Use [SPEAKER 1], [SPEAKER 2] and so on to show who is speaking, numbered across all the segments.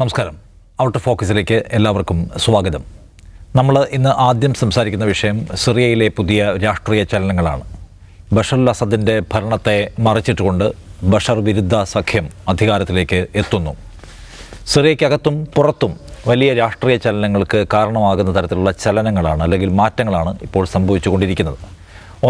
[SPEAKER 1] നമസ്കാരം. ഔട്ട് ഫോക്കസിലേക്ക് എല്ലാവർക്കും സ്വാഗതം. നമ്മൾ ഇന്ന് ആദ്യം സംസാരിക്കുന്ന വിഷയം സിറിയയിലെ പുതിയ രാഷ്ട്രീയ ചലനങ്ങളാണ്. ബഷർ അസദിന്റെ ഭരണത്തെ മറിച്ചിട്ടുകൊണ്ട് ബഷർ വിരുദ്ധ സഖ്യം അധികാരത്തിലേക്ക് എത്തുന്നു. സിറിയയ്ക്കകത്തും പുറത്തും വലിയ രാഷ്ട്രീയ ചലനങ്ങൾക്ക് കാരണമാകുന്ന തരത്തിലുള്ള ചലനങ്ങളാണ് അല്ലെങ്കിൽ മാറ്റങ്ങളാണ് ഇപ്പോൾ സംഭവിച്ചുകൊണ്ടിരിക്കുന്നത്.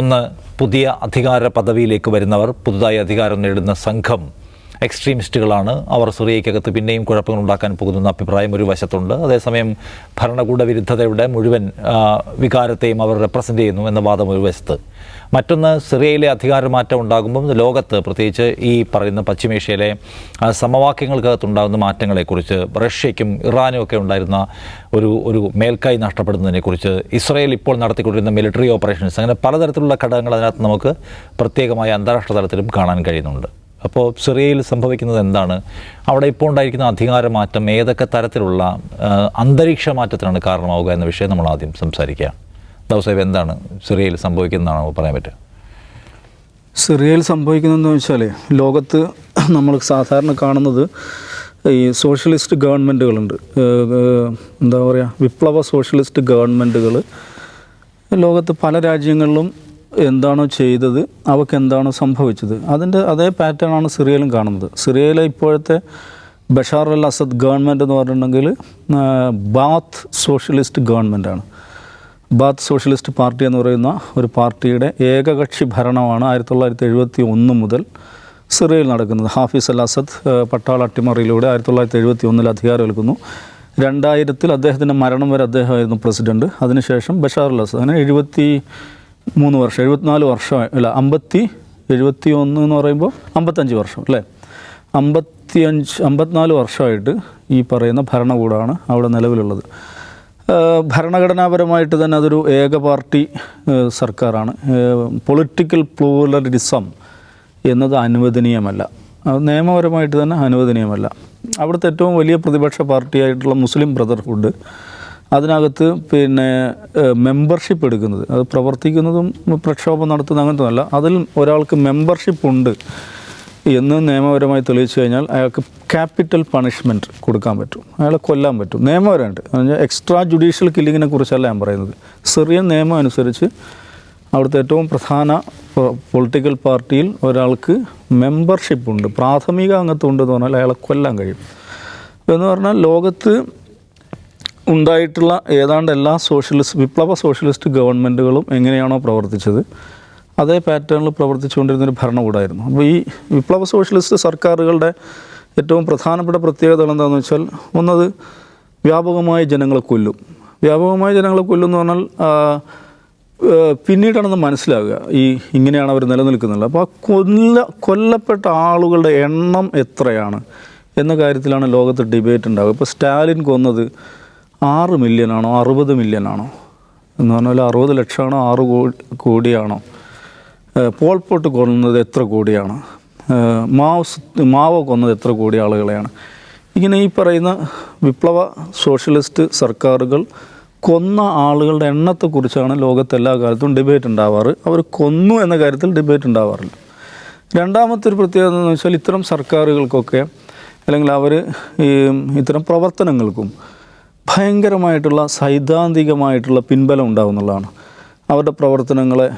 [SPEAKER 1] ഒന്ന് പുതിയ അധികാര പദവിയിലേക്ക് വരുന്നവർ പുതുതായി അധികാരം നേടുന്ന സംഘം എക്സ്ട്രീമിസ്റ്റുകളാണ്. അവർ സിറിയയ്ക്കകത്ത് പിന്നെയും കുഴപ്പങ്ങൾ ഉണ്ടാക്കാൻ പോകുന്ന അഭിപ്രായം ഒരു വശത്തുണ്ട്. അതേസമയം ഭരണകൂട വിരുദ്ധതയുടെ മുഴുവൻ വികാരത്തെയും അവർ റെപ്രസെന്റ് ചെയ്യുന്നു എന്ന വാദം ഒരു വശത്ത്. മറ്റൊന്ന് സിറിയയിലെ അധികാരമാറ്റം ഉണ്ടാകുമ്പം ലോകത്ത് പ്രത്യേകിച്ച് ഈ പറയുന്ന പശ്ചിമേഷ്യയിലെ സമവാക്യങ്ങൾക്കകത്തുണ്ടാകുന്ന മാറ്റങ്ങളെക്കുറിച്ച് റഷ്യയ്ക്കും ഇറാനും ഒക്കെ ഉണ്ടായിരുന്ന ഒരു ഒരു മേൽക്കൈ നഷ്ടപ്പെടുന്നതിനെക്കുറിച്ച് ഇസ്രയേൽ ഇപ്പോൾ നടത്തിക്കൊണ്ടിരുന്ന മിലിറ്ററി ഓപ്പറേഷൻസ് അങ്ങനെ പലതരത്തിലുള്ള ഘടകങ്ങൾ അതിനകത്ത് നമുക്ക് പ്രത്യേകമായ അന്താരാഷ്ട്ര തലത്തിലും കാണാൻ കഴിയുന്നുണ്ട്. അപ്പോൾ സിറിയയിൽ സംഭവിക്കുന്നത് എന്താണ്? അവിടെ ഇപ്പോൾ ഉണ്ടായിരിക്കുന്ന അധികാരമാറ്റം ഏതൊക്കെ തരത്തിലുള്ള അന്തരീക്ഷ മാറ്റത്തിനാണ് കാരണമാവുക എന്ന വിഷയം നമ്മൾ ആദ്യം സംസാരിക്കുക ദൗസേബ് എന്താണ് സിറിയയിൽ സംഭവിക്കുന്നതാണോ പറയാൻ പറ്റുക?
[SPEAKER 2] സിറിയയിൽ സംഭവിക്കുന്നതെന്ന് വെച്ചാൽ ലോകത്ത് നമ്മൾ സാധാരണ കാണുന്നത് ഈ സോഷ്യലിസ്റ്റ് ഗവൺമെന്റുകളുണ്ട്. എന്താ പറയുക വിപ്ലവ സോഷ്യലിസ്റ്റ് ഗവൺമെന്റുകൾ ലോകത്ത് പല രാജ്യങ്ങളിലും എന്താണോ ചെയ്തത് അവക്ക് എന്താണോ സംഭവിച്ചത്. അതിന്റെ അതേ പാറ്റേൺ ആണ് സിറിയയിലും കാണുന്നത്. സിറിയയിലെ ഇപ്പോഴത്തെ ബഷാർ അൽ അസദ് ഗവൺമെന്റ് എന്ന് പറഞ്ഞിട്ടുണ്ടെങ്കിൽ ബാത്ത് സോഷ്യലിസ്റ്റ് ഗവൺമെന്റാണ് ബാത്ത് സോഷ്യലിസ്റ്റ് പാർട്ടി എന്ന് പറയുന്ന ഒരു പാർട്ടിയുടെ ഏകകക്ഷി ഭരണമാണ് ആയിരത്തി തൊള്ളായിരത്തി എഴുപത്തി ഒന്ന് മുതൽ സിറിയയിൽ നടക്കുന്നത്. ഹാഫിസ് അൽ അസദ് പട്ടാള അട്ടിമറിയിലൂടെ ആയിരത്തി തൊള്ളായിരത്തി എഴുപത്തി ഒന്നിൽ അധികാരം ഏൽക്കുന്നു രണ്ടായിരത്തിൽ അദ്ദേഹത്തിന്റെ മരണം വരെ അദ്ദേഹമായിരുന്നു പ്രസിഡന്റ് അതിനുശേഷം ബഷാർ അൽ അസദ് അങ്ങനെ എഴുപത്തി മൂന്ന് വർഷം എഴുപത്തിനാല് വർഷം അല്ല അമ്പത്തി എഴുപത്തി ഒന്ന് എന്ന് പറയുമ്പോൾ അമ്പത്തഞ്ച് വർഷം അല്ലേ? അമ്പത്തിയഞ്ച് അമ്പത്തിനാല് വർഷമായിട്ട് ഈ പറയുന്ന ഭരണകൂടമാണ് അവിടെ നിലവിലുള്ളത്. ഭരണഘടനാപരമായിട്ട് തന്നെ അതൊരു ഏക പാർട്ടി സർക്കാരാണ്. പൊളിറ്റിക്കൽ പ്ലൂറലിസം എന്നത് അനുവദനീയമല്ല. നിയമപരമായിട്ട് തന്നെ അനുവദനീയമല്ല. അവിടുത്തെ ഏറ്റവും വലിയ പ്രതിപക്ഷ പാർട്ടിയായിട്ടുള്ള മുസ്ലിം ബ്രദർഹുഡ് അതിനകത്ത് പിന്നെ മെമ്പർഷിപ്പ് എടുക്കുന്നത്. അത് പ്രവർത്തിക്കുന്നതും പ്രക്ഷോഭം നടത്തുന്ന അങ്ങനത്തെ അല്ല അതിൽ ഒരാൾക്ക് മെമ്പർഷിപ്പ് ഉണ്ട് എന്ന് നിയമപരമായി തെളിയിച്ചു കഴിഞ്ഞാൽ അയാൾക്ക് ക്യാപിറ്റൽ പണിഷ്മെന്റ് കൊടുക്കാൻ പറ്റും. അയാളെ കൊല്ലാൻ പറ്റും. നിയമപരമായിട്ട് പറഞ്ഞാൽ എക്സ്ട്രാ ജുഡീഷ്യൽ കില്ലിങ്ങിനെ കുറിച്ചല്ല ഞാൻ പറയുന്നത്. സിറിയൻ നിയമം അനുസരിച്ച് അവിടുത്തെ ഏറ്റവും പ്രധാന പൊളിറ്റിക്കൽ പാർട്ടിയിൽ ഒരാൾക്ക് മെമ്പർഷിപ്പ് ഉണ്ട്. പ്രാഥമിക അംഗത്വം ഉണ്ടെന്ന് പറഞ്ഞാൽ അയാളെ കൊല്ലാൻ കഴിയും. എന്ന് പറഞ്ഞാൽ ലോകത്ത് ഉണ്ടായിട്ടുള്ള ഏതാണ്ട് എല്ലാ സോഷ്യലിസ്റ്റ് വിപ്ലവ സോഷ്യലിസ്റ്റ് ഗവൺമെന്റുകളും എങ്ങനെയാണോ പ്രവർത്തിച്ചത് അതേ പാറ്റേണിൽ പ്രവർത്തിച്ചുകൊണ്ടിരുന്നൊരു ഭരണകൂടമായിരുന്നു അപ്പോൾ ഈ വിപ്ലവ സോഷ്യലിസ്റ്റ് സർക്കാരുകളുടെ ഏറ്റവും പ്രധാനപ്പെട്ട പ്രത്യേകത എന്താണെന്ന് വെച്ചാൽ ഒന്നത് വ്യാപകമായി ജനങ്ങളെ കൊല്ലും. വ്യാപകമായി ജനങ്ങളെ കൊല്ലും എന്ന് പറഞ്ഞാൽ പിന്നീടാണെന്ന് മനസ്സിലാകുക ഈ ഇങ്ങനെയാണ് അവർ നിലനിൽക്കുന്നത്. അപ്പോൾ ആ കൊല്ല കൊല്ലപ്പെട്ട ആളുകളുടെ എണ്ണം എത്രയാണ് എന്ന കാര്യത്തിലാണ് ലോകത്ത് ഡിബേറ്റ് ഉണ്ടാകുക ഇപ്പോൾ സ്റ്റാലിൻ കൊന്നത് ആറ് മില്യനാണോ അറുപത് മില്യനാണോ? എന്ന് പറഞ്ഞാൽ അറുപത് ലക്ഷമാണോ ആറ് കോടിയാണോ? പോൾപോട്ട് പോൾ പോട്ട് കൊന്നത് എത്ര കോടിയാണ്? മാവോ മാവോ കൊന്നത് എത്ര കോടി ആളുകളെയാണ്? ഇങ്ങനെ ഈ പറയുന്ന വിപ്ലവ സോഷ്യലിസ്റ്റ് സർക്കാരുകൾ കൊന്ന ആളുകളുടെ എണ്ണത്തെക്കുറിച്ചാണ് ലോകത്ത് എല്ലാ കാലത്തും ഡിബേറ്റ് ഉണ്ടാവാറ് അവർ കൊന്നു എന്ന കാര്യത്തിൽ ഡിബേറ്റ് ഉണ്ടാവാറില്ല രണ്ടാമത്തെ ഒരു പ്രത്യേകത എന്ന് വെച്ചാൽ ഇത്തരം സർക്കാരുകൾക്കൊക്കെ അല്ലെങ്കിൽ അവർ ഈ ഇത്തരം പ്രവർത്തനങ്ങൾക്കും ഭയങ്കരമായിട്ടുള്ള സൈദ്ധാന്തികമായിട്ടുള്ള പിൻബലം ഉണ്ടാകുന്നുള്ളതാണ് അവരുടെ പ്രവർത്തനങ്ങളെ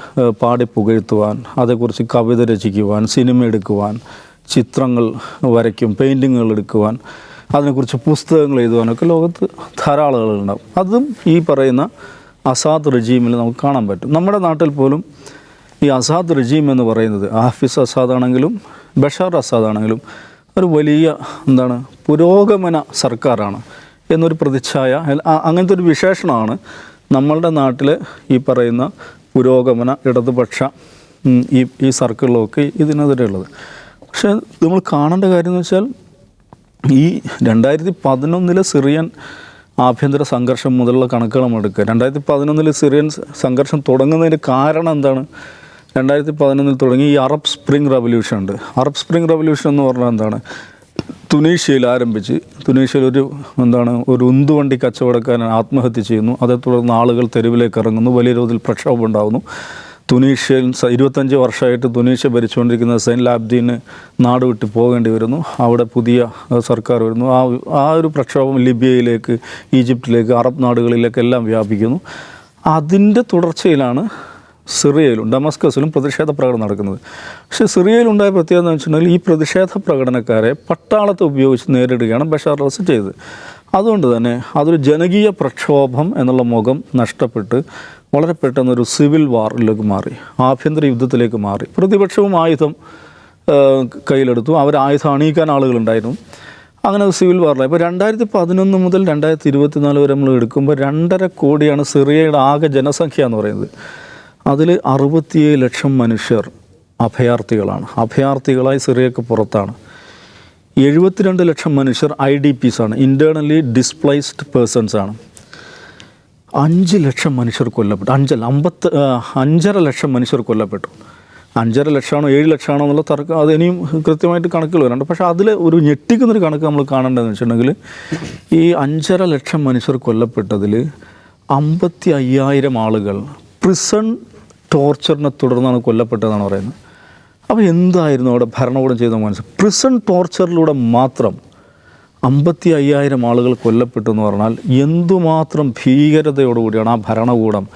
[SPEAKER 2] പാടി പുകഴ്ത്തുവാൻ അതേക്കുറിച്ച് കവിത രചിക്കുവാൻ സിനിമ എടുക്കുവാൻ ചിത്രങ്ങൾ വരയ്ക്കും പെയിന്റിങ്ങുകൾ എടുക്കുവാൻ അതിനെക്കുറിച്ച് പുസ്തകങ്ങൾ എഴുതുവാനൊക്കെ ലോകത്ത് ധാരാളം ആളുകളുണ്ടാവും അതും ഈ പറയുന്ന അസാദ് റജീമിൽ നമുക്ക് കാണാൻ പറ്റും. നമ്മുടെ നാട്ടിൽ പോലും ഈ അസാദ് റജീം എന്ന് പറയുന്നത് ആഫിസ് അസാദ് ആണെങ്കിലും ബഷാർ അസാദ് ആണെങ്കിലും ഒരു വലിയ എന്താണ് പുരോഗമന സർക്കാരാണ്. എന്നൊരു പ്രതിച്ഛായ അങ്ങനത്തെ ഒരു വിശേഷണമാണ് നമ്മളുടെ നാട്ടിൽ ഈ പറയുന്ന പുരോഗമന ഇടതുപക്ഷ ഈ ഈ സർക്കിളിലൊക്കെ ഇതിനെതിരെ ഉള്ളത്. പക്ഷേ നമ്മൾ കാണേണ്ട കാര്യം എന്ന് വെച്ചാൽ ഈ രണ്ടായിരത്തി പതിനൊന്നിലെ സിറിയൻ ആഭ്യന്തര സംഘർഷം മുതലുള്ള കണക്കുകൾ നമ്മൾ എടുക്കുക. രണ്ടായിരത്തി പതിനൊന്നിൽ സിറിയൻ സംഘർഷം തുടങ്ങുന്നതിന് കാരണം എന്താണ്? രണ്ടായിരത്തി പതിനൊന്നിൽ തുടങ്ങി ഈ അറബ് സ്പ്രിംഗ് റവല്യൂഷൻ ഉണ്ട്. അറബ് സ്പ്രിംഗ് റവല്യൂഷൻ എന്ന് പറഞ്ഞാൽ എന്താണ്? തുനീഷ്യയിൽ ആരംഭിച്ച് തുനീഷ്യയിൽ ഒരു എന്താണ് ഒരു ഉന്തുവണ്ടി കച്ചവടക്കാരൻ ആത്മഹത്യ ചെയ്യുന്നു. അതേ തുടർന്ന് ആളുകൾ തെരുവിലേക്ക് ഇറങ്ങുന്നു. വലിയ തോതിൽ പ്രക്ഷോഭം ഉണ്ടാകുന്നു തുനീഷ്യയിൽ സ- ഇരുപത്തഞ്ച് വർഷമായിട്ട് തുനീഷ്യ ഭരിച്ചുകൊണ്ടിരിക്കുന്ന സൈൻ ലാബ്ദീന് നാട് വിട്ട് പോകേണ്ടി വരുന്നു. അവിടെ പുതിയ സർക്കാർ വരുന്നു. ആ ആ ഒരു പ്രക്ഷോഭം ലിബിയയിലേക്ക് ഈജിപ്തിലേക്ക് അറബ് നാടുകളിലേക്ക് എല്ലാം വ്യാപിക്കുന്നു. അതിന്റെ തുടർച്ചയിലാണ് സിറിയയിലും ഡമസ്കസിലും പ്രതിഷേധ പ്രകടനം നടക്കുന്നത്. പക്ഷേ സിറിയയിലുണ്ടായ പ്രത്യേകത എന്ന് വെച്ചിട്ടുണ്ടെങ്കിൽ ഈ പ്രതിഷേധ പ്രകടനക്കാരെ പട്ടാളത്തെ ഉപയോഗിച്ച് നേരിടുകയാണ് ബഷാർ അസദ് ചെയ്തത്. അതുകൊണ്ട് തന്നെ അതൊരു ജനകീയ പ്രക്ഷോഭം എന്നുള്ള മുഖം നഷ്ടപ്പെട്ട് വളരെ പെട്ടെന്നൊരു സിവിൽ വാറിലേക്ക് മാറി ആഭ്യന്തര യുദ്ധത്തിലേക്ക് മാറി. പ്രതിപക്ഷവും ആയുധം കയ്യിലെടുത്തു. അവർ ആയുധം അണിയിക്കാൻ ആളുകളുണ്ടായിരുന്നു. അങ്ങനെ സിവിൽ വാറിലായി. ഇപ്പോൾ രണ്ടായിരത്തി പതിനൊന്ന് മുതൽ രണ്ടായിരത്തി ഇരുപത്തിനാല് വരെ നമ്മൾ എടുക്കുമ്പോൾ രണ്ടര കോടിയാണ് സിറിയയുടെ ആകെ ജനസംഖ്യ എന്ന് പറയുന്നത്. അതിൽ അറുപത്തിയേഴ് ലക്ഷം മനുഷ്യർ അഭയാർത്ഥികളാണ്. അഭയാർത്ഥികളായി സിറിയക്ക് പുറത്താണ്. എഴുപത്തിരണ്ട് ലക്ഷം മനുഷ്യർ ഐ ഡി പീസ് ആണ് ഇന്റേർണലി ഡിസ്പ്ലേസ്ഡ് പേഴ്സൺസ് ആണ്. അഞ്ച് ലക്ഷം മനുഷ്യർ കൊല്ലപ്പെട്ടു. അഞ്ചല്ല അമ്പത്ത് അഞ്ചര ലക്ഷം മനുഷ്യർ കൊല്ലപ്പെട്ടു. അഞ്ചര ലക്ഷമാണോ ഏഴ് ലക്ഷമാണോ എന്നുള്ള തർക്കം അത് ഇനിയും കൃത്യമായിട്ട് കണക്കുകൾ വരാനുണ്ട്. പക്ഷേ അതിൽ ഒരു ഞെട്ടിക്കുന്നൊരു കണക്ക് നമ്മൾ കാണേണ്ടതെന്ന് വെച്ചിട്ടുണ്ടെങ്കിൽ ഈ അഞ്ചര ലക്ഷം മനുഷ്യർ കൊല്ലപ്പെട്ടതിൽ അമ്പത്തി അയ്യായിരം ആളുകൾ പ്രിസൺ ടോർച്ചറിനെ തുടർന്നാണ് കൊല്ലപ്പെട്ടതെന്നാണ് പറയുന്നത്. അപ്പോൾ എന്തായിരുന്നു അവിടെ ഭരണകൂടം ചെയ്ത മനസ്സ്? പ്രിസൺ ടോർച്ചറിലൂടെ മാത്രം അമ്പത്തി അയ്യായിരം ആളുകൾ കൊല്ലപ്പെട്ടു എന്ന് പറഞ്ഞാൽ എന്തുമാത്രം ഭീകരതയോടുകൂടിയാണ് ആ ഭരണകൂടം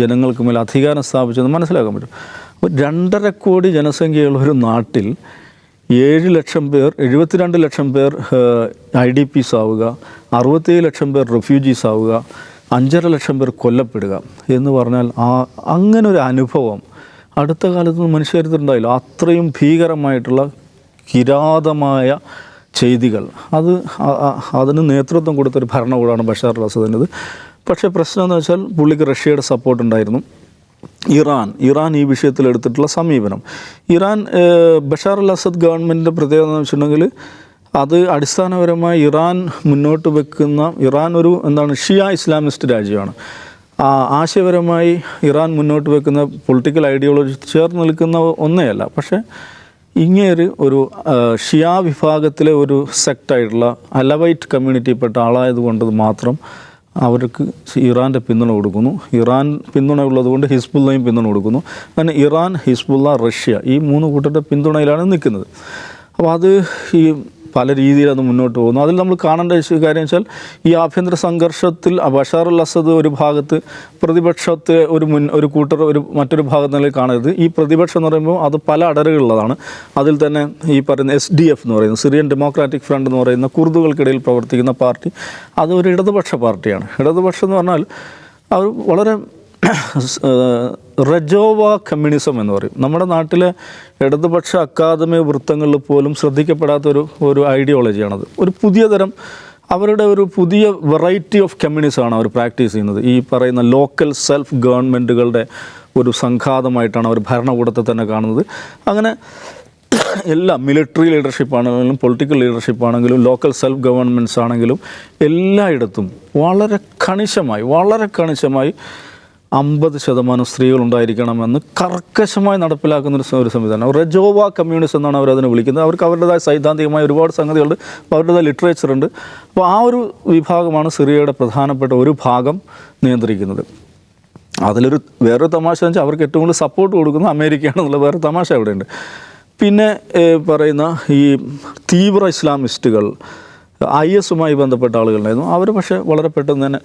[SPEAKER 2] ജനങ്ങൾക്ക് മേൽ അധികാരം സ്ഥാപിച്ചതെന്ന് മനസ്സിലാക്കാൻ പറ്റും. അപ്പോൾ രണ്ടര കോടി ജനസംഖ്യയുള്ള ഒരു നാട്ടിൽ ഏഴ് ലക്ഷം പേർ എഴുപത്തിരണ്ട് ലക്ഷം പേർ ഐ ഡി പീസ് ആവുക അറുപത്തേഴ് ലക്ഷം പേർ റെഫ്യൂജീസ് ആവുക അഞ്ചര ലക്ഷം പേർ കൊല്ലപ്പെടുക എന്ന് പറഞ്ഞാൽ ആ അങ്ങനെ ഒരു അനുഭവം. അടുത്ത കാലത്ത് മനുഷ്യരുത്തുണ്ടായില്ല അത്രയും ഭീകരമായിട്ടുള്ള കിരാതമായ ചെയ്തികൾ. അത് അതിന് നേതൃത്വം കൊടുത്തൊരു ഭരണകൂടമാണ് ബഷാർ അസദിന്റെത് പക്ഷേ പ്രശ്നം എന്ന് വെച്ചാൽ പുള്ളിക്ക് റഷ്യയുടെ സപ്പോർട്ട് ഉണ്ടായിരുന്നു. ഇറാൻ ഇറാൻ ഈ വിഷയത്തിൽ എടുത്തിട്ടുള്ള സമീപനം. ഇറാൻ ബഷാർ അൽ അസദ് ഗവൺമെന്റിന്റെ പ്രത്യേകത എന്ന് വെച്ചിട്ടുണ്ടെങ്കിൽ അത് അടിസ്ഥാനപരമായി ഇറാൻ മുന്നോട്ട് വെക്കുന്ന ഇറാൻ ഒരു എന്താണ് ഷിയ ഇസ്ലാമിസ്റ്റ് രാജ്യമാണ്. ആശയപരമായി ഇറാൻ മുന്നോട്ട് വെക്കുന്ന പൊളിറ്റിക്കൽ ഐഡിയോളജി ചേർന്ന് നിൽക്കുന്ന ഒന്നേ അല്ല പക്ഷേ ഇങ്ങേര് ഒരു ഷിയ വിഭാഗത്തിലെ ഒരു സെക്റ്റായിട്ടുള്ള അലവൈറ്റ് കമ്മ്യൂണിറ്റിയിൽപ്പെട്ട ആളായതുകൊണ്ട് മാത്രം അവർക്ക് ഇറാന്റെ പിന്തുണ കൊടുക്കുന്നു. ഇറാൻ പിന്തുണ ഉള്ളതുകൊണ്ട് ഹിസ്ബുള്ളയും പിന്തുണ കൊടുക്കുന്നു. അങ്ങനെ ഇറാൻ ഹിസ്ബുള്ള റഷ്യ ഈ മൂന്ന് കൂട്ടരുടെ പിന്തുണയിലാണ് നിൽക്കുന്നത്. അപ്പോൾ അത് ഈ പല രീതിയിൽ അത് മുന്നോട്ട് പോകുന്നു. അതിൽ നമ്മൾ കാണേണ്ട കാര്യം വെച്ചാൽ ഈ ആഭ്യന്തര സംഘർഷത്തിൽ ബഷാർ അൽ അസദ് ഒരു ഭാഗത്ത് പ്രതിപക്ഷത്തെ ഒരു മുൻ ഒരു കൂട്ടർ ഒരു മറ്റൊരു ഭാഗത്ത് നിലയിൽ കാണരുത്. ഈ പ്രതിപക്ഷം എന്ന് പറയുമ്പോൾ അത് പല അടരുകളുള്ളതാണ് അതിൽ തന്നെ ഈ പറയുന്ന എസ് ഡി എഫ് എന്ന് പറയുന്ന സിറിയൻ ഡെമോക്രാറ്റിക് ഫ്രണ്ട് എന്ന് പറയുന്ന കുർദുകൾക്കിടയിൽ പ്രവർത്തിക്കുന്ന പാർട്ടി അത് ഒരു ഇടതുപക്ഷ പാർട്ടിയാണ്. ഇടതുപക്ഷം എന്ന് പറഞ്ഞാൽ അവർ വളരെ റജോവ കമ്മ്യൂണിസം എന്ന് പറയും. നമ്മുടെ നാട്ടിലെ ഇടതുപക്ഷ അക്കാദമി വൃത്തങ്ങളിൽ പോലും ശ്രദ്ധിക്കപ്പെടാത്ത ഒരു ഒരു ഐഡിയോളജിയാണത് ഒരു പുതിയ തരം അവരുടെ ഒരു പുതിയ വെറൈറ്റി ഓഫ് കമ്മ്യൂണിസമാണ് അവർ പ്രാക്ടീസ് ചെയ്യുന്നത്. ഈ പറയുന്ന ലോക്കൽ സെൽഫ് ഗവൺമെന്റുകളുടെ ഒരു സംഘാതമായിട്ടാണ് അവർ ഭരണകൂടത്തെ തന്നെ കാണുന്നത്. അങ്ങനെ എല്ലാം മിലിറ്ററി ലീഡർഷിപ്പ് ആണെങ്കിലും പൊളിറ്റിക്കൽ ലീഡർഷിപ്പ് ആണെങ്കിലും ലോക്കൽ സെൽഫ് ഗവൺമെന്റ്സ് ആണെങ്കിലും എല്ലായിടത്തും വളരെ കണിശമായി വളരെ കണിശമായി അമ്പത് ശതമാനം സ്ത്രീകളുണ്ടായിരിക്കണമെന്ന് കർക്കശമായി നടപ്പിലാക്കുന്ന ഒരു ഒരു സംവിധാനം. റജോവ കമ്മ്യൂണിസ്റ്റ് എന്നാണ് അവർ അതിനെ വിളിക്കുന്നത്. അവർക്ക് അവരുടേതായ സൈദ്ധാന്തികമായ ഒരുപാട് സംഗതികളുണ്ട്. അപ്പോൾ അവരുടേതായ ലിറ്ററേച്ചർ ഉണ്ട്. അപ്പോൾ ആ ഒരു വിഭാഗമാണ് സിറിയയുടെ പ്രധാനപ്പെട്ട ഒരു ഭാഗം നിയന്ത്രിക്കുന്നത്. അതിലൊരു വേറൊരു തമാശ എന്ന് വെച്ചാൽ അവർക്ക് ഏറ്റവും കൂടുതൽ സപ്പോർട്ട് കൊടുക്കുന്നത് അമേരിക്കയാണെന്നുള്ള വേറെ തമാശ അവിടെയുണ്ട്. പിന്നെ പറയുന്ന ഈ തീവ്ര ഇസ്ലാമിസ്റ്റുകൾ ഐ എസുമായി ബന്ധപ്പെട്ട ആളുകളുണ്ടായിരുന്നു. അവർ പക്ഷേ വളരെ പെട്ടെന്ന് തന്നെ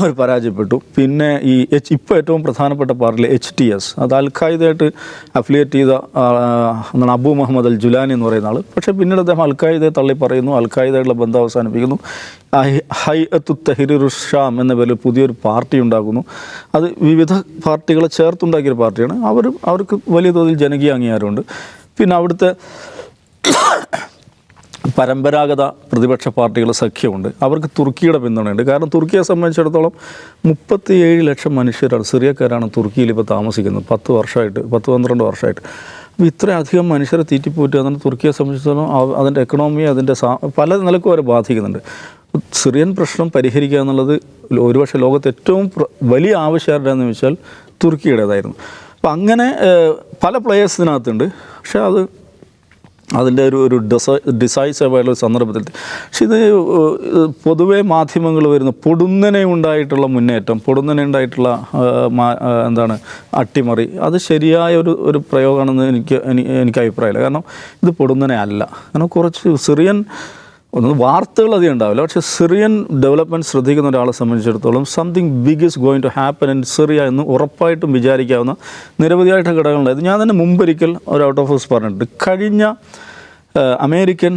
[SPEAKER 2] അവർ പരാജയപ്പെട്ടു. പിന്നെ ഈ എച്ച് ഇപ്പോൾ ഏറ്റവും പ്രധാനപ്പെട്ട പാർട്ടിയിൽ എച്ച് ടി എസ് അത് അൽ ഖായിദയായിട്ട് അഫിലിയേറ്റ് ചെയ്ത എന്നാണ് അബു മുഹമ്മദ് അൽ ജുലാനി എന്ന് പറയുന്ന ആൾ പക്ഷേ പിന്നീട് അദ്ദേഹം അൽ ഖായിദയെ തള്ളി പറയുന്നു. അൽ ഖായിദയുള്ള ബന്ധം അവസാനിപ്പിക്കുന്നു. Hay- Hayat Tahrir Sham എന്ന പേരിൽ പുതിയൊരു പാർട്ടി ഉണ്ടാക്കുന്നു അത് വിവിധ പാർട്ടികളെ ചേർത്തുണ്ടാക്കിയൊരു പാർട്ടിയാണ്. അവർ അവർക്ക് വലിയ തോതിൽ ജനകീയ അംഗീകാരമുണ്ട്. പിന്നെ അവിടുത്തെ പരമ്പരാഗത പ്രതിപക്ഷ പാർട്ടികൾ സഖ്യമുണ്ട്. അവർക്ക് തുർക്കിയുടെ പിന്തുണയുണ്ട്. കാരണം തുർക്കിയെ സംബന്ധിച്ചിടത്തോളം മുപ്പത്തിയേഴ് ലക്ഷം മനുഷ്യരാണ് സിറിയക്കാരാണ് തുർക്കിയിൽ ഇപ്പോൾ താമസിക്കുന്നത്. പത്ത് വർഷമായിട്ട് പത്ത് പന്ത്രണ്ട് വർഷമായിട്ട്. അപ്പോൾ ഇത്രയധികം മനുഷ്യരെ തീറ്റിപ്പോറ്റുക എന്നാണ് തുർക്കിയെ സംബന്ധിച്ചിടത്തോളം അതിന്റെ എക്കണോമി അതിന്റെ പല നിലക്കും അവരെ ബാധിക്കുന്നുണ്ട്. സിറിയൻ പ്രശ്നം പരിഹരിക്കുക എന്നുള്ളത് ഒരുപക്ഷെ ലോകത്ത് ഏറ്റവും വലിയ ആവശ്യമാരുടെയെന്ന് വെച്ചാൽ തുർക്കിയുടേതായിരുന്നു. അപ്പം അങ്ങനെ പല പ്ലെയേഴ്സ് ഇതിനകത്തുണ്ട്. പക്ഷേ അത് അതിന്റെ ഒരു ഒരു ഡിസ ഡിസൈസീവ് ഒരു സന്ദർഭത്തിൽ. പക്ഷെ ഇത് പൊതുവേ മാധ്യമങ്ങൾ വരുന്ന പൊടുന്നനെ ഉണ്ടായിട്ടുള്ള മുന്നേറ്റം പൊടുന്നനെ ഉണ്ടായിട്ടുള്ള എന്താണ് അട്ടിമറി അത് ശരിയായ ഒരു ഒരു പ്രയോഗമാണെന്ന് എനിക്ക് എനിക്ക് അഭിപ്രായമില്ല. കാരണം ഇത് പൊടുന്നനെ അല്ല. കാരണം കുറച്ച് സിറിയൻ ഒന്ന് വാർത്തകൾ അധികം ഉണ്ടാവില്ല. പക്ഷേ സിറിയൻ ഡെവലപ്മെന്റ് ശ്രദ്ധിക്കുന്ന ഒരാളെ സംബന്ധിച്ചിടത്തോളം something big is going to happen in Syria എന്ന് ഉറപ്പായിട്ടും വിചാരിക്കാവുന്ന നിരവധിയായിട്ട് ഘടകങ്ങളുണ്ടായത് ഞാൻ തന്നെ മുമ്പൊരിക്കൽ ഒരു ഔട്ട് ഓഫ് ഹൗസ് പറഞ്ഞിട്ടുണ്ട്. കഴിഞ്ഞ അമേരിക്കൻ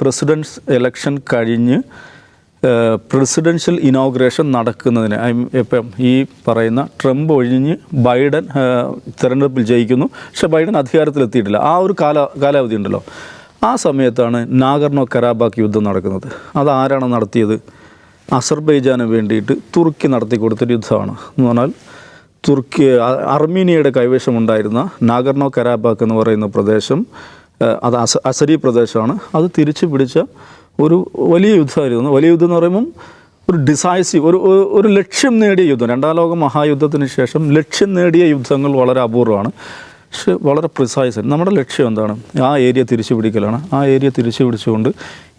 [SPEAKER 2] പ്രസിഡൻസ് ഇലക്ഷൻ കഴിഞ്ഞ് പ്രസിഡൻഷ്യൽ ഇനോഗ്രേഷൻ നടക്കുന്നതിന് ഇപ്പം ഈ പറയുന്ന ട്രംപ് ഒഴിഞ്ഞ് ബൈഡൻ തെരഞ്ഞെടുപ്പിൽ ജയിക്കുന്നു. പക്ഷേ ബൈഡൻ അധികാരത്തിലെത്തിയിട്ടില്ല. ആ ഒരു കാല കാലാവധി ഉണ്ടല്ലോ. ആ സമയത്താണ് നാഗർണോ കരാബാക്ക് യുദ്ധം നടക്കുന്നത്. അത് ആരാണ് നടത്തിയത്? അസർബൈജാന് വേണ്ടിയിട്ട് തുർക്കി നടത്തി കൊടുത്തൊരു യുദ്ധമാണ്. എന്ന് പറഞ്ഞാൽ തുർക്കി അർമീനിയയുടെ കൈവശമുണ്ടായിരുന്ന നാഗർണോ കരാബാക്ക് എന്ന് പറയുന്ന പ്രദേശം അത് അസ അസരി പ്രദേശമാണ്. അത് തിരിച്ചു പിടിച്ച ഒരു വലിയ യുദ്ധമായിരുന്നു. വലിയ യുദ്ധം എന്ന് പറയുമ്പം ഒരു ഡിസൈസീവ് ഒരു- ഒരു ലക്ഷ്യം നേടിയ യുദ്ധം. രണ്ടാം ലോക മഹായുദ്ധത്തിന് ശേഷം ലക്ഷ്യം നേടിയ യുദ്ധങ്ങൾ വളരെ അപൂർവമാണ്. പക്ഷെ വളരെ പ്രിസൈസ് നമ്മുടെ ലക്ഷ്യം എന്താണ്? ആ ഏരിയ തിരിച്ചു പിടിക്കലാണ്. ആ ഏരിയ തിരിച്ചു പിടിച്ചുകൊണ്ട്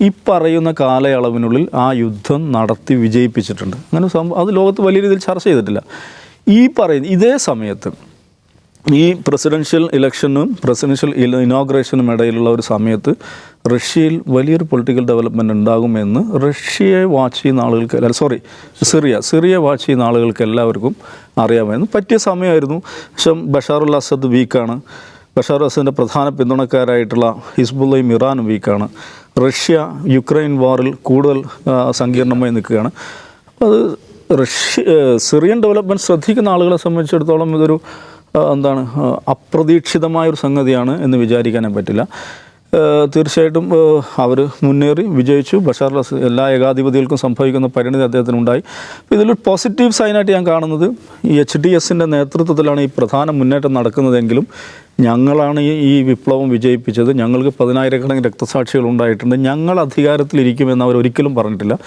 [SPEAKER 2] ഈ പറയുന്ന കാലയളവിനുള്ളിൽ ആ യുദ്ധം നടത്തി വിജയിപ്പിച്ചിട്ടുണ്ട്. അങ്ങനെ സംഭവം അത് ലോകത്ത് വലിയ രീതിയിൽ ചർച്ച ചെയ്തിട്ടില്ല. ഈ പറയുന്ന ഇതേ സമയത്ത് ഈ പ്രസിഡൻഷ്യൽ ഇലക്ഷനും പ്രസിഡൻഷ്യൽ ഇനോഗ്രേഷനും ഇടയിലുള്ള ഒരു സമയത്ത് റഷ്യയിൽ വലിയൊരു പൊളിറ്റിക്കൽ ഡെവലപ്മെന്റ് ഉണ്ടാകുമെന്ന് റഷ്യയെ വാച്ച് ചെയ്യുന്ന ആളുകൾക്ക് സോറി സിറിയ സിറിയ വാച്ച് ചെയ്യുന്ന ആളുകൾക്ക് എല്ലാവർക്കും അറിയാമായിരുന്നു. പറ്റിയ സമയമായിരുന്നു. പക്ഷേ ബഷാറുൽ അസദ് വീക്കാണ്. ബഷാർ അസദിന്റെ പ്രധാന പിന്തുണക്കാരായിട്ടുള്ള ഹിസ്ബുള്ളയും ഇറാനും വീക്കാണ്. റഷ്യ യുക്രൈൻ വാറിൽ കൂടുതൽ സങ്കീർണമായി നിൽക്കുകയാണ്. അപ്പോൾ അത് റഷ്യ സിറിയൻ ഡെവലപ്മെന്റ് ശ്രദ്ധിക്കുന്ന ആളുകളെ സംബന്ധിച്ചിടത്തോളം ഇതൊരു എന്താണ് അപ്രതീക്ഷിതമായൊരു സംഗതിയാണ് എന്ന് വിചാരിക്കാനേ പറ്റില്ല. തീർച്ചയായിട്ടും അവർ മുന്നേറി വിജയിച്ചു. ബഷാർ എല്ലാ ഏകാധിപതികൾക്കും സംഭവിക്കുന്ന പരിണിതി അദ്ദേഹത്തിനുണ്ടായി. ഉണ്ടായി ഇതിലൊരു പോസിറ്റീവ് സൈനായിട്ട് ഞാൻ കാണുന്നത് ഈ എച്ച് ഡി എസിന്റെ നേതൃത്വത്തിലാണ് ഈ പ്രധാന മുന്നേറ്റം നടക്കുന്നതെങ്കിലും ഞങ്ങളാണ് ഈ വിപ്ലവം വിജയിപ്പിച്ചത്. ഞങ്ങൾക്ക് പതിനായിരക്കണക്കിന് രക്തസാക്ഷികൾ ഉണ്ടായിട്ടുണ്ട്. ഞങ്ങൾ അധികാരത്തിലിരിക്കുമെന്ന് അവർ ഒരിക്കലും പറഞ്ഞിട്ടില്ല.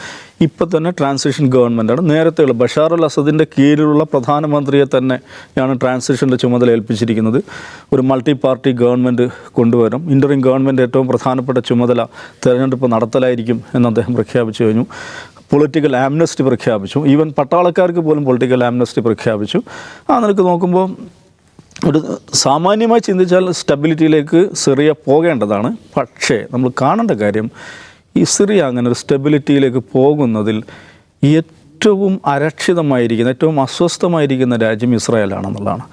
[SPEAKER 2] ഇപ്പം തന്നെ ട്രാൻസിഷൻ ഗവൺമെന്റാണ് നേരത്തെയുള്ള ബഷാർ അൽ അസദിന്റെ കീഴിലുള്ള പ്രധാനമന്ത്രിയെ തന്നെയാണ് ട്രാൻസിഷന്റെ ചുമതല ഏൽപ്പിച്ചിരിക്കുന്നത്. ഒരു മൾട്ടി പാർട്ടി ഗവൺമെന്റ് കൊണ്ടുവരും ഇന്ററിം ഗവൺമെന്റ് ഏറ്റവും പ്രധാനപ്പെട്ട ചുമതല തെരഞ്ഞെടുപ്പ് നടത്തലായിരിക്കും എന്ന് അദ്ദേഹം പ്രഖ്യാപിച്ചു കഴിഞ്ഞു. പൊളിറ്റിക്കൽ ആംനസ്റ്റി പ്രഖ്യാപിച്ചു. ഈവൻ പട്ടാളക്കാർക്ക് പോലും പൊളിറ്റിക്കൽ ആംനസ്റ്റി പ്രഖ്യാപിച്ചു. ആ നിലയ്ക്ക് നോക്കുമ്പോൾ ഒരു സാമാന്യമായി ചിന്തിച്ചാൽ സ്റ്റെബിലിറ്റിയിലേക്ക് സിറിയ പോകേണ്ടതാണ്. പക്ഷേ നമ്മൾ കാണേണ്ട കാര്യം ഈ സിറിയ അങ്ങനെ ഒരു സ്റ്റെബിലിറ്റിയിലേക്ക് പോകുന്നതിൽ ഏറ്റവും അരക്ഷിതമായിരിക്കുന്ന ഏറ്റവും അസ്വസ്ഥമായിരിക്കുന്ന രാജ്യം ഇസ്രായേലാണെന്നുള്ളതാണ്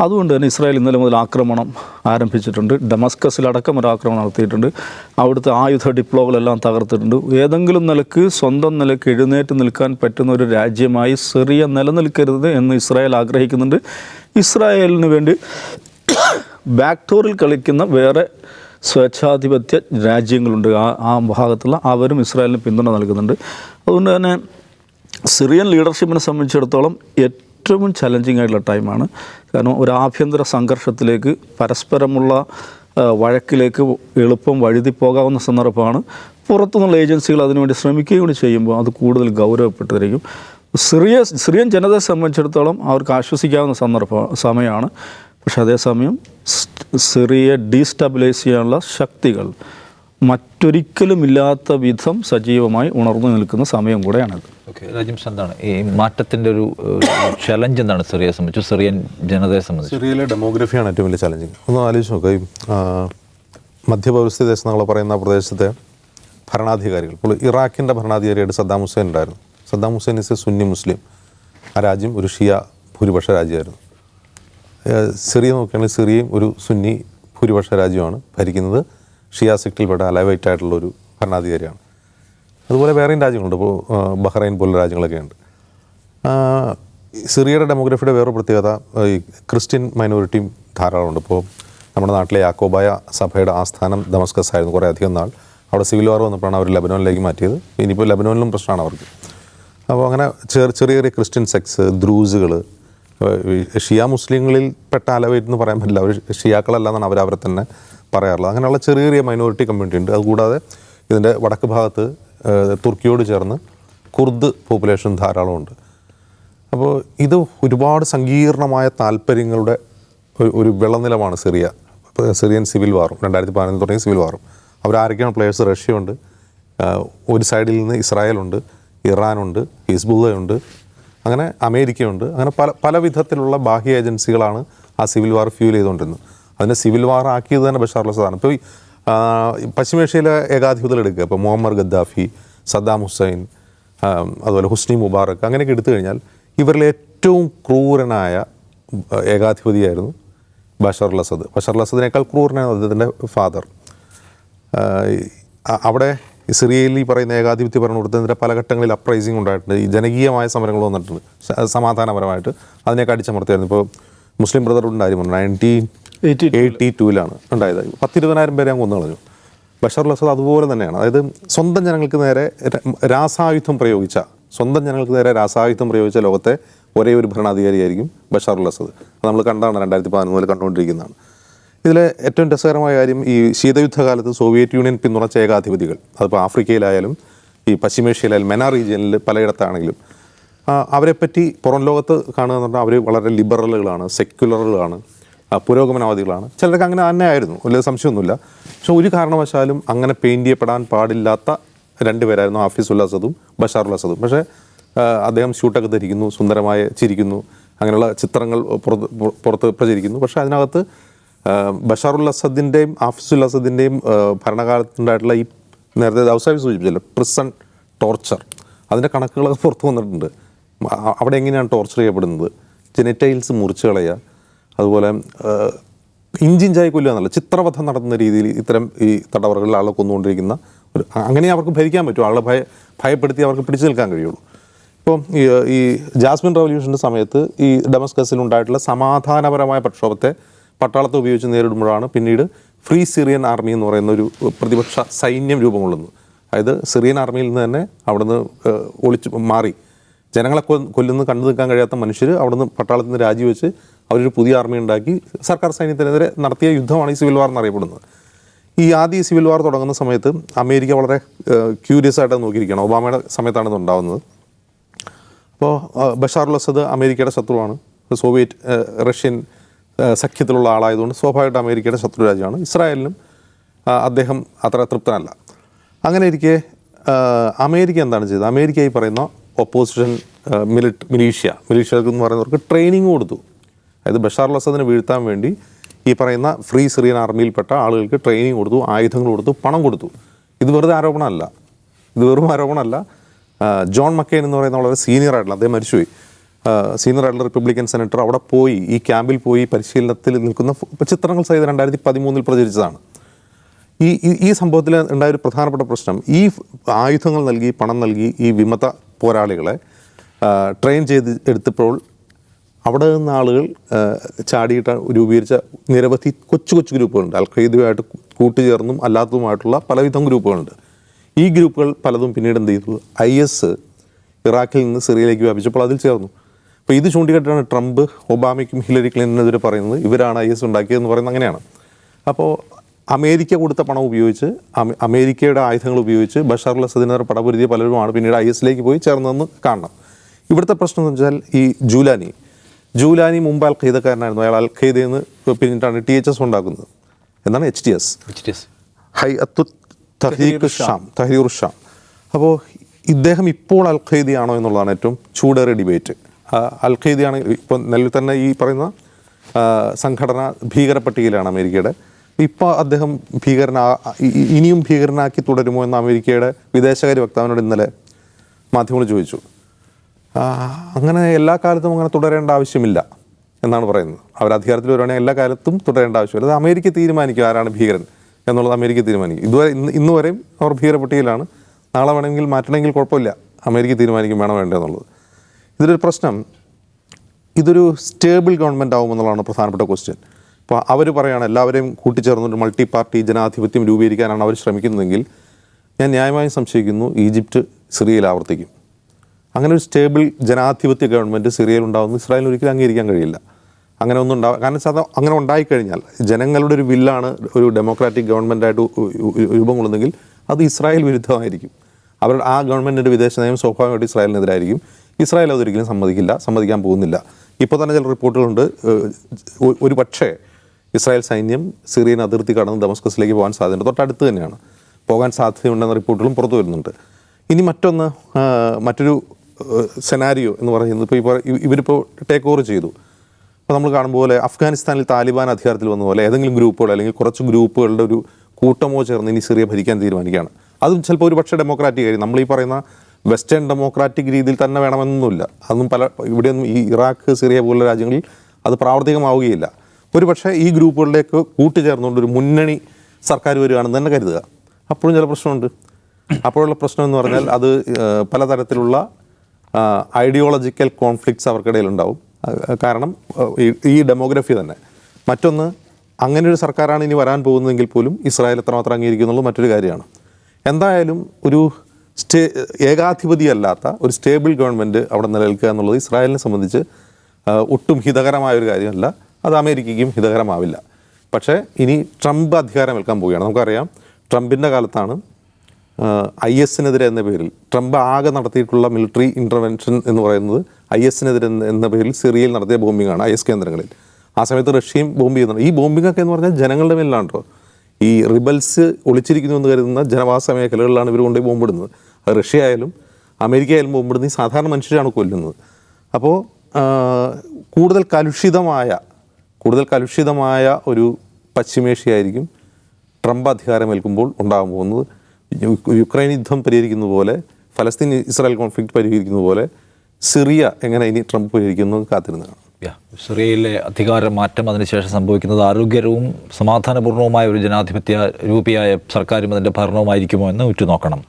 [SPEAKER 2] അതുകൊണ്ട് തന്നെ ഇസ്രായേൽ ഇന്നലെ മുതൽ ആക്രമണം ആരംഭിച്ചിട്ടുണ്ട്. ഡമസ്കസിലടക്കം ഒരു ആക്രമണം നടത്തിയിട്ടുണ്ട്. അവിടുത്തെ ആയുധ ഡിപ്ലോകളെല്ലാം തകർത്തിട്ടുണ്ട്. ഏതെങ്കിലും നിലയ്ക്ക് സ്വന്തം നിലയ്ക്ക് എഴുന്നേറ്റ് നിൽക്കാൻ പറ്റുന്ന ഒരു രാജ്യമായി സിറിയ നിലനിൽക്കരുത് എന്ന് ഇസ്രായേൽ ആഗ്രഹിക്കുന്നുണ്ട്. ഇസ്രായേലിന് വേണ്ടി ബാക്ടോറിൽ കളിക്കുന്ന വേറെ സ്വേച്ഛാധിപത്യ രാജ്യങ്ങളുണ്ട്. ആ ആ ഭാഗത്തുള്ള അവരും ഇസ്രായേലിന് പിന്തുണ നൽകുന്നുണ്ട്. അതുകൊണ്ട് തന്നെ സിറിയൻ ലീഡർഷിപ്പിനെ സംബന്ധിച്ചിടത്തോളം ഏറ്റവും ചലഞ്ചിങ് ആയിട്ടുള്ള ടൈമാണ് കാരണം ഒരു ആഭ്യന്തര സംഘർഷത്തിലേക്ക് പരസ്പരമുള്ള വഴക്കിലേക്ക് എളുപ്പം വഴുതി പോകാവുന്ന സന്ദർഭമാണ്. പുറത്തുനിന്നുള്ള ഏജൻസികൾ അതിനുവേണ്ടി ശ്രമിക്കുകയും കൂടി ചെയ്യുമ്പോൾ അത് കൂടുതൽ ഗൗരവപ്പെട്ടിരിക്കും സിറിയ സിറിയൻ ജനതയെ സംബന്ധിച്ചിടത്തോളം അവർക്ക് ആശ്വസിക്കാവുന്ന സന്ദർഭ സമയമാണ്. പക്ഷേ അതേസമയം സിറിയെ ഡീസ്റ്റബിലൈസ് ചെയ്യാനുള്ള ശക്തികൾ മറ്റൊരിക്കലും ഇല്ലാത്ത വിധം സജീവമായി ഉണർന്നു നിൽക്കുന്ന സമയം കൂടെയാണത്.
[SPEAKER 1] ഓക്കെ രാജിംസ് എന്താണ് ഈ മാറ്റത്തിന്റെ ഒരു ചലഞ്ച് എന്താണ് സിറിയയെ സംബന്ധിച്ചു സിറിയൻ ജനതയെ സംബന്ധിച്ച്?
[SPEAKER 3] സിറിയയിലെ ഡെമോഗ്രഫിയാണ് ഏറ്റവും വലിയ ചലഞ്ച് ഒന്ന് ആലോചിച്ച് നോക്കുക ഈ മധ്യപൗരസ്ത്യ ദേശം നമ്മൾ പറയുന്ന പ്രദേശത്തെ ഭരണാധികാരികൾ. ഇപ്പോൾ ഇറാഖിന്റെ ഭരണാധികാരിയായിട്ട് സദ്ദാം ഹുസൈൻ ഉണ്ടായിരുന്നു. Saddam Hussein is a Sunni Muslim. ആ രാജ്യം ഒരു ഷിയ ഭൂരിപക്ഷ രാജ്യമായിരുന്നു. സിറിയ നോക്കുകയാണെങ്കിൽ സിറിയയും ഒരു സുന്നി ഭൂരിപക്ഷ രാജ്യമാണ് ഭരിക്കുന്നത്. ഷിയ സെക്റ്റിൽപ്പെട്ട അലവൈറ്റ് ആയിട്ടുള്ള ഒരു ഭരണാധികാരിയാണ്. അതുപോലെ വേറെയും രാജ്യങ്ങളുണ്ട്. ഇപ്പോൾ ബഹ്റൈൻ പോലുള്ള രാജ്യങ്ങളൊക്കെ ഉണ്ട് സിറിയയുടെ ഡെമോഗ്രഫിയുടെ വേറൊരു പ്രത്യേകത ഈ ക്രിസ്ത്യൻ മൈനോറിറ്റിയും ധാരാളമുണ്ട്. ഇപ്പോൾ നമ്മുടെ നാട്ടിലെ യാക്കോബായ സഭയുടെ ആസ്ഥാനം ദമസ്കസ് ആയിരുന്നു കുറേ അധികം നാൾ. അവിടെ സിവിൽ വാർ വന്നപ്പോഴാണ് അവർ ലബനോനിലേക്ക് മാറ്റിയത്. ഇനിയിപ്പോൾ ലബനോനിലും പ്രശ്നമാണ് അവർക്ക്. അപ്പോൾ അങ്ങനെ ചെറിയ ചെറിയ ചെറിയ ക്രിസ്ത്യൻ സെക്സ് ദ്രൂസുകൾ ഷിയ മുസ്ലിങ്ങളിൽ പെട്ട അലവൈറ്റ് എന്ന് പറയാൻ പറ്റില്ല. അവർ ഷിയാക്കളല്ല എന്നാണ് അവർ അവരെ തന്നെ പറയാറുള്ളത് അങ്ങനെയുള്ള ചെറിയ ചെറിയ മൈനോറിറ്റി കമ്മ്യൂണിറ്റി ഉണ്ട്. അതുകൂടാതെ ഇതിന്റെ വടക്ക് ഭാഗത്ത് തുർക്കിയോട് ചേർന്ന് കുർദ് പോപ്പുലേഷൻ ധാരാളമുണ്ട്. അപ്പോൾ ഇത് ഒരുപാട് സങ്കീർണമായ താല്പര്യങ്ങളുടെ ഒരു- ഒരു വിളനിലമാണ് സിറിയ. സിറിയൻ സിവിൽ വാറും രണ്ടായിരത്തി പതിനൊന്ന് തുടങ്ങിയ സിവിൽ വാറും അവരാരൊക്കെയാണ് പ്ലേയേഴ്സ് റഷ്യയുണ്ട് ഉണ്ട്. ഒരു സൈഡിൽ നിന്ന് ഇസ്രായേലുണ്ട് ഇറാനുണ്ട് ഹിസ്ബുള്ളയുണ്ട് അങ്ങനെ അമേരിക്കയുണ്ട് അങ്ങനെ പല പല വിധത്തിലുള്ള ബാഹ്യ ഏജൻസികളാണ് ആ സിവിൽ വാർ ഫ്യൂൽ ചെയ്തുകൊണ്ടിരുന്നത്. അതിനെ സിവിൽ വാർ ആക്കിയത് തന്നെ ബഷാർ അസദാണ് ഇപ്പോൾ പശ്ചിമേഷ്യയിലെ ഏകാധിപതികൾ എടുക്കുക. ഇപ്പോൾ മുഹമ്മദ് ഗദ്ദാഫി സദ്ദാം ഹുസൈൻ അതുപോലെ ഹുസ്നി മുബാറക് അങ്ങനെയൊക്കെ എടുത്തു കഴിഞ്ഞാൽ ഇവരിൽ ഏറ്റവും ക്രൂരനായ ഏകാധിപതിയായിരുന്നു ബഷർ അസദ് ബഷർ അസദിനേക്കാൾ ക്രൂരനായിരുന്നു അദ്ദേഹത്തിന്റെ ഫാദർ. അവിടെ സിറിയയിൽ ഈ പറയുന്ന ഏകാധിപത്യ ഭരണകൂടത്തിന്റെ പല ഘട്ടങ്ങളിൽ അപ്രൈസിങ് ഉണ്ടായിട്ടുണ്ട്. ഈ ജനകീയമായ സമരങ്ങൾ വന്നിട്ടുണ്ട്. സമാധാനപരമായിട്ട് അതിനെയൊക്കെ അടിച്ചമർത്തിയായിരുന്നു. ഇപ്പോൾ മുസ്ലിം കാര്യം പറഞ്ഞു. നയന്റീൻ
[SPEAKER 2] എയ്റ്റി
[SPEAKER 3] ടൂവിലാണ് ഉണ്ടായത്. പത്തിരുപതിനായിരം പേരെ അങ്ങ് കൊന്നു കളഞ്ഞു ബഷർ അസദ് അതുപോലെ തന്നെയാണ്. അതായത് സ്വന്തം ജനങ്ങൾക്ക് നേരെ രാസായുധം പ്രയോഗിച്ച സ്വന്തം ജനങ്ങൾക്ക് നേരെ രാസായുധം പ്രയോഗിച്ച ലോകത്തെ ഒരേ ഒരു ഭരണാധികാരിയായിരിക്കും ബഷാർ അസദ്. നമ്മൾ കണ്ടാണ് രണ്ടായിരത്തി പതിനൊന്ന് മുതൽ കണ്ടുകൊണ്ടിരിക്കുന്നതാണ്. ഇതിൽ ഏറ്റവും രസകരമായ കാര്യം ഈ ശീതയുദ്ധകാലത്ത് സോവിയറ്റ് യൂണിയൻ പിന്തുണച്ച ഏകാധിപതികൾ അതിപ്പോൾ ആഫ്രിക്കയിലായാലും ഈ പശ്ചിമേഷ്യയിലായാലും മെനാ റീജിയനിൽ പലയിടത്താണെങ്കിലും അവരെപ്പറ്റി പുറം ലോകത്ത് കാണുക എന്ന് പറഞ്ഞാൽ അവർ വളരെ ലിബറലുകളാണ് സെക്യുലറുകളാണ്. പുരോഗമനവാദികളാണ് ചിലർക്ക് അങ്ങനെ തന്നെ ആയിരുന്നു വലിയ സംശയമൊന്നുമില്ല. പക്ഷെ ഒരു കാരണവശാലും അങ്ങനെ പെയിന്റ് ചെയ്യപ്പെടാൻ പാടില്ലാത്ത രണ്ടുപേരായിരുന്നു ആഫീസ് ഉല്ലാസതും ബഷാർ ഉല്ലാസതും പക്ഷേ അദ്ദേഹം ഷൂട്ടൊക്കെ ധരിക്കുന്നു സുന്ദരമായ ചിരിക്കുന്നു അങ്ങനെയുള്ള ചിത്രങ്ങൾ പുറത്ത് പുറത്ത് പ്രചരിക്കുന്നു. പക്ഷേ അതിനകത്ത് ബഷാർ ഉല്ലാസദിന്റെയും ആഫീസ് ഉല്ലാസദിന്റെയും ഭരണകാലത്തുണ്ടായിട്ടുള്ള ഈ നേരത്തെ ദൗസാവി സൂചിപ്പിച്ചല്ലോ പ്രിസൺ ടോർച്ചർ അതിന്റെ കണക്കുകളൊക്കെ പുറത്തു വന്നിട്ടുണ്ട്. അവിടെ എങ്ങനെയാണ് ടോർച്ചർ ചെയ്യപ്പെടുന്നത്? ജെനറ്റൈൽസ് മുറിച്ച് കളയുക. അതുപോലെ ഇഞ്ചിഞ്ചായി കൊല്ലുക എന്നല്ല ചിത്രവധം നടത്തുന്ന രീതിയിൽ ഇത്തരം ഈ തടവറകളിൽ ആളെ കൊന്നുകൊണ്ടിരിക്കുന്ന ഒരു അങ്ങനെ അവർക്ക് ഭരിക്കാൻ പറ്റും ആളെ ഭയ ഭയപ്പെടുത്തി അവർക്ക് പിടിച്ചു നിൽക്കാൻ കഴിയുള്ളൂ. ഇപ്പോൾ ഈ ജാസ്മിൻ റവല്യൂഷന്റെ സമയത്ത് ഈ ഡെമസ്കസിൽ ഉണ്ടായിട്ടുള്ള സമാധാനപരമായ പ്രക്ഷോഭത്തെ പട്ടാളത്തെ ഉപയോഗിച്ച് നേരിടുമ്പോഴാണ് പിന്നീട് ഫ്രീ സിറിയൻ ആർമി എന്ന് പറയുന്ന ഒരു പ്രതിപക്ഷ സൈന്യം രൂപം കൊള്ളുന്നത് അതായത് സിറിയൻ ആർമിയിൽ നിന്ന് തന്നെ അവിടുന്ന് ഒളിച്ച് മാറി. ജനങ്ങളെ കൊല്ലുന്ന കണ്ടു നിൽക്കാൻ കഴിയാത്ത മനുഷ്യർ അവിടുന്ന് പട്ടാളത്തിൽ നിന്ന് രാജിവെച്ച് അവരൊരു പുതിയ ആർമി ഉണ്ടാക്കി സർക്കാർ സൈന്യത്തിനെതിരെ നടത്തിയ യുദ്ധമാണ് ഈ സിവിൽ വാർ എന്നറിയപ്പെടുന്നത്. ഈ ആദ്യ സിവിൽ വാർ തുടങ്ങുന്ന സമയത്ത് അമേരിക്ക വളരെ ക്യൂരിയസ് ആയിട്ട് നോക്കിയിരിക്കുകയാണ്. ഒബാമയുടെ സമയത്താണ് ഇത് ഉണ്ടാകുന്നത് അപ്പോൾ ബഷാർ അസദ് അമേരിക്കയുടെ ശത്രുവാണ്. സോവിയറ്റ് റഷ്യൻ സഖ്യത്തിലുള്ള ആളായതുകൊണ്ട് സ്വാഭാവികമായിട്ട് അമേരിക്കയുടെ ശത്രു രാജ്യമാണ്. ഇസ്രായേലിനും അദ്ദേഹം അത്ര തൃപ്തനല്ല. അങ്ങനെ ഇരിക്കെ അമേരിക്ക എന്താണ് ചെയ്തത്? അമേരിക്ക ഈ പറയുന്ന ഒപ്പോസിഷൻ മിലിറ്റ് മിലീഷ്യ മിലീഷ്യ എന്ന് പറയുന്നവർക്ക് ട്രെയിനിങ് കൊടുത്തു. അതായത് ബഷാർ അസദിനെ വീഴ്ത്താൻ വേണ്ടി ഈ പറയുന്ന ഫ്രീ സിറിയൻ ആർമിയിൽപ്പെട്ട ആളുകൾക്ക് ട്രെയിനിങ് കൊടുത്തു ആയുധങ്ങൾ കൊടുത്തു പണം കൊടുത്തു. ഇത് വെറുതെ ആരോപണമല്ല. ഇത് വെറും ആരോപണമല്ല. ജോൺ മക്കെയിൻ എന്ന് പറയുന്ന വളരെ സീനിയർ ആയിട്ടുള്ള അദ്ദേഹം മരിച്ചുപോയി. സീനിയർ ആയിട്ടുള്ള റിപ്പബ്ലിക്കൻ സെനറ്റർ അവിടെ പോയി ഈ ക്യാമ്പിൽ പോയി പരിശീലനത്തിൽ നിൽക്കുന്ന ചിത്രങ്ങൾ സഹിതം രണ്ടായിരത്തി പതിമൂന്നിൽ പ്രചരിച്ചതാണ്. ഈ- ഈ സംഭവത്തിൽ ഉണ്ടായ ഒരു പ്രധാനപ്പെട്ട പ്രശ്നം ഈ ആയുധങ്ങൾ നൽകി പണം നൽകി ഈ വിമത പോരാളികളെ ട്രെയിൻ ചെയ്ത് എടുത്തപ്പോൾ അവിടെ നിന്ന് ആളുകൾ ചാടിയിട്ട് രൂപീകരിച്ച നിരവധി കൊച്ചു കൊച്ചു ഗ്രൂപ്പുകളുണ്ട്. അൽ ഖയ്ദയുമായിട്ട് കൂട്ടുചേർന്നും അല്ലാത്തതുമായിട്ടുള്ള പലവിധം ഗ്രൂപ്പുകളുണ്ട്. ഈ ഗ്രൂപ്പുകൾ പലതും പിന്നീട് എന്ത് ചെയ്തു? ഐ എസ് ഇറാഖിൽ നിന്ന് സിറിയയിലേക്ക് വ്യാപിച്ചപ്പോൾ അതിൽ ചേർന്നു. അപ്പോൾ ഇത് ചൂണ്ടിക്കാട്ടാണ് ട്രംപ് ഒബാമയ്ക്കും ഹിലരി ക്ലിന്റനെതിരെ പറയുന്നത് ഇവരാണ് ഐ എസ് ഉണ്ടാക്കിയതെന്ന് പറയുന്നത് അങ്ങനെയാണ്. അപ്പോൾ അമേരിക്ക കൊടുത്ത പണം ഉപയോഗിച്ച് അമേ- അമേരിക്കയുടെ ആയുധങ്ങൾ ഉപയോഗിച്ച് ബഷാർ അൽ പടപൊരുതിയ പലരുമാണ് പിന്നീട് ഐ എസിലേക്ക് പോയി ചേർന്നതെന്ന് കാണണം. ഇവിടുത്തെ പ്രശ്നം എന്ന് വെച്ചാൽ ഈ ജൂലാനി ജൂലാനി മുമ്പ് അൽ ഖൈദക്കാരനായിരുന്നു അയാൾ അൽ ഖൈദ നിന്ന് പിന്നിട്ടാണ് ടി എച്ച് എസ് ഉണ്ടാക്കുന്നത്. എന്നാണ് H T S Hayat Tahrir Sham. Tahrir Sham. അപ്പോൾ ഇദ്ദേഹം ഇപ്പോൾ അൽ ഖൈദിയാണോ എന്നുള്ളതാണ് ഏറ്റവും ചൂടേറിയ ഡിബേറ്റ്. അൽ ഖൈദിയാണ് ഇപ്പോൾ നിലവിൽ തന്നെ ഈ പറയുന്ന സംഘടന ഭീകര പട്ടികയിലാണ് അമേരിക്കയുടെ. ഇപ്പോൾ അദ്ദേഹം ഭീകരനാ ഇനിയും ഭീകരനാക്കി തുടരുമോ എന്ന് അമേരിക്കയുടെ വിദേശകാര്യ വക്താവിനോട് ഇന്നലെ മാധ്യമങ്ങൾ ചോദിച്ചു. അങ്ങനെ എല്ലാ കാലത്തും അങ്ങനെ തുടരേണ്ട ആവശ്യമില്ല എന്നാണ് പറയുന്നത്. അവർ അധികാരത്തിൽ വരുവാണെങ്കിൽ എല്ലാ കാലത്തും തുടരേണ്ട ആവശ്യമില്ല. അത് അമേരിക്ക തീരുമാനിക്കും ആരാണ് ഭീകരൻ എന്നുള്ളത് അമേരിക്ക തീരുമാനിക്കും. ഇതുവരെ ഇന്ന് ഇന്ന് വരെയും അവർ ഭീകരപട്ടികയിലാണ്. നാളെ വേണമെങ്കിൽ മാറ്റണമെങ്കിൽ കുഴപ്പമില്ല. അമേരിക്ക തീരുമാനിക്കും വേണം വേണ്ടോ എന്നുള്ളത്. പ്രശ്നം. ഇതൊരു സ്റ്റേബിൾ ഗവൺമെന്റ് ആവുമെന്നുള്ളതാണ് പ്രധാനപ്പെട്ട ക്വസ്റ്റ്യൻ. അപ്പോൾ അവർ പറയുകയാണ് എല്ലാവരെയും കൂട്ടിച്ചേർന്നൊരു മൾട്ടി പാർട്ടി ജനാധിപത്യം രൂപീകരിക്കാനാണ് അവർ ശ്രമിക്കുന്നതെങ്കിൽ ഞാൻ ന്യായമായും സംശയിക്കുന്നു ഈജിപ്റ്റ് സിറിയയിൽ ആവർത്തിക്കും. അങ്ങനെ ഒരു സ്റ്റേബിൾ ജനാധിപത്യ ഗവൺമെന്റ് സിറിയയിൽ ഉണ്ടാകുന്ന ഇസ്രായേലിന് ഒരിക്കലും അംഗീകരിക്കാൻ കഴിയില്ല. അങ്ങനെ ഒന്നും ഉണ്ടാവും കാരണം സാധാ അങ്ങനെ ഉണ്ടായിക്കഴിഞ്ഞാൽ ജനങ്ങളുടെ ഒരു വില്ലാണ് ഒരു ഡെമോക്രാറ്റിക് ഗവൺമെന്റായിട്ട് രൂപം കൊള്ളുന്നെങ്കിൽ അത് ഇസ്രായേൽ വിരുദ്ധമായിരിക്കും. അവരുടെ ആ ഗവൺമെന്റിന്റെ വിദേശ നയം സ്വാഭാവികമായിട്ട് ഇസ്രായേലിനെതിരായിരിക്കും. ഇസ്രായേൽ അതൊരിക്കലും സമ്മതിക്കില്ല സമ്മതിക്കാൻ പോകുന്നില്ല. ഇപ്പോൾ തന്നെ ചില റിപ്പോർട്ടുകളുണ്ട്. ഒരു പക്ഷേ ഇസ്രായേൽ സൈന്യം സിറിയൻ അതിർത്തി കടന്ന് ദമസ്കസിലേക്ക് പോകാൻ സാധ്യതയുണ്ട്. തൊട്ടടുത്ത് തന്നെയാണ്. പോകാൻ സാധ്യതയുണ്ടെന്ന റിപ്പോർട്ടുകളും പുറത്തു വരുന്നുണ്ട്. ഇനി മറ്റൊന്ന് മറ്റൊരു സെനാരിയോ എന്ന് പറയുന്നത് ഇപ്പോൾ പറ- ഇവരിപ്പോൾ ടേക്ക് ഓവർ ചെയ്തു. അപ്പോൾ നമ്മൾ കാണുമ്പോൾ പോലെ അഫ്ഗാനിസ്ഥാനിൽ താലിബാൻ അധികാരത്തിൽ വന്ന പോലെ ഏതെങ്കിലും ഗ്രൂപ്പുകൾ അല്ലെങ്കിൽ കുറച്ച് ഗ്രൂപ്പുകളുടെ ഒരു കൂട്ടമോ ചേർന്ന് ഇനി സിറിയ ഭരിക്കാൻ തീരുമാനിക്കുകയാണ്. അതും ചിലപ്പോൾ ഒരു പക്ഷേ ഡെമോക്രാറ്റിക് ആയിരിക്കും. നമ്മൾ ഈ പറയുന്ന വെസ്റ്റേൺ ഡെമോക്രാറ്റിക് രീതിയിൽ തന്നെ വേണമെന്നൊന്നുമില്ല. അതൊന്നും പല ഇവിടെയൊന്നും ഈ ഇറാഖ് സിറിയ പോലുള്ള രാജ്യങ്ങളിൽ അത് പ്രാവർത്തികമാവുകയില്ല. ഒരു പക്ഷേ ഈ ഗ്രൂപ്പുകളിലേക്ക് കൂട്ടുചേർന്നുകൊണ്ട് ഒരു മുന്നണി സർക്കാർ വരികയാണെന്ന് തന്നെ കരുതുക. അപ്പോഴും ചില പ്രശ്നമുണ്ട്. അപ്പോഴുള്ള പ്രശ്നം എന്ന് പറഞ്ഞാൽ അത് പലതരത്തിലുള്ള ഐഡിയോളജിക്കൽ കോൺഫ്ലിക്ട്സ് അവർക്കിടയിൽ ഉണ്ടാവും കാരണം ഈ- ഡെമോഗ്രഫി തന്നെ. മറ്റൊന്ന് അങ്ങനെ ഒരു സർക്കാരാണ് ഇനി വരാൻ പോകുന്നതെങ്കിൽ പോലും ഇസ്രായേൽ എത്രമാത്രം അംഗീകരിക്കുന്നുള്ളത് മറ്റൊരു കാര്യമാണ്. എന്തായാലും ഒരു സ്റ്റേ ഏകാധിപതിയല്ലാത്ത ഒരു സ്റ്റേബിൾ ഗവൺമെന്റ് അവിടെ നിലനിൽക്കുക എന്നുള്ളത് ഇസ്രായേലിനെ സംബന്ധിച്ച് ഒട്ടും ഹിതകരമായ ഒരു കാര്യമല്ല. അത് അമേരിക്കയ്ക്കും ഹിതകരമാവില്ല. പക്ഷേ ഇനി ട്രംപ് അധികാരമേൽക്കാൻ പോവുകയാണ്. നമുക്കറിയാം ട്രംപിന്റെ കാലത്താണ് ഐ എസിനെതിരെ എന്ന പേരിൽ. ട്രംപ് ആകെ നടത്തിയിട്ടുള്ള മിലിറ്ററി ഇന്റർവെൻഷൻ എന്ന് പറയുന്നത് ഐ എസിനെതിരെ എന്ന പേരിൽ സിറിയയിൽ നടത്തിയ ബോംബിങ്ങാണ് ഐ എസ് കേന്ദ്രങ്ങളിൽ. ആ സമയത്ത് റഷ്യയും ബോംബ് ചെയ്യുന്നുണ്ട്. ഈ ബോംബിംഗ് ഒക്കെ എന്ന് പറഞ്ഞാൽ ജനങ്ങളുടെ കേട്ടോ ഈ റിബൽസ് ഒളിച്ചിരിക്കുന്നു എന്ന് കരുതുന്ന ജനവാസ മേഖലകളിലാണ് ഇവർ കൊണ്ടുപോയി ബോംബിടുന്നത്. അത് റഷ്യ ആയാലും അമേരിക്ക ആയാലും ബോംബിടുന്ന ഈ സാധാരണ മനുഷ്യരാണ് കൊല്ലുന്നത്. അപ്പോൾ കൂടുതൽ കലുഷിതമായ കൂടുതൽ കലുഷിതമായ ഒരു പശ്ചിമേഷ്യയായിരിക്കും ട്രംപ് അധികാരമേൽക്കുമ്പോൾ ഉണ്ടാകാൻ പോകുന്നത്. യുക്രൈൻ യുദ്ധം പരിഹരിക്കുന്ന പോലെ ഫലസ്തീൻ ഇസ്രായേൽ കോൺഫ്ലിക്റ്റ് പരിഹരിക്കുന്ന പോലെ സിറിയ എങ്ങനെ ഇനി ട്രംപ് പരിഹരിക്കുന്നു കാത്തിരുന്നതാണ്.
[SPEAKER 1] യാ, സിറിയയിലെ അധികാര മാറ്റം അതിനുശേഷം സംഭവിക്കുന്നത് ആരോഗ്യകരവും സമാധാനപൂർണവുമായ ഒരു ജനാധിപത്യ രൂപിയായ സർക്കാരും അതിന്റെ ഭരണവുമായിരിക്കുമോ എന്ന് ഉറ്റുനോക്കണം.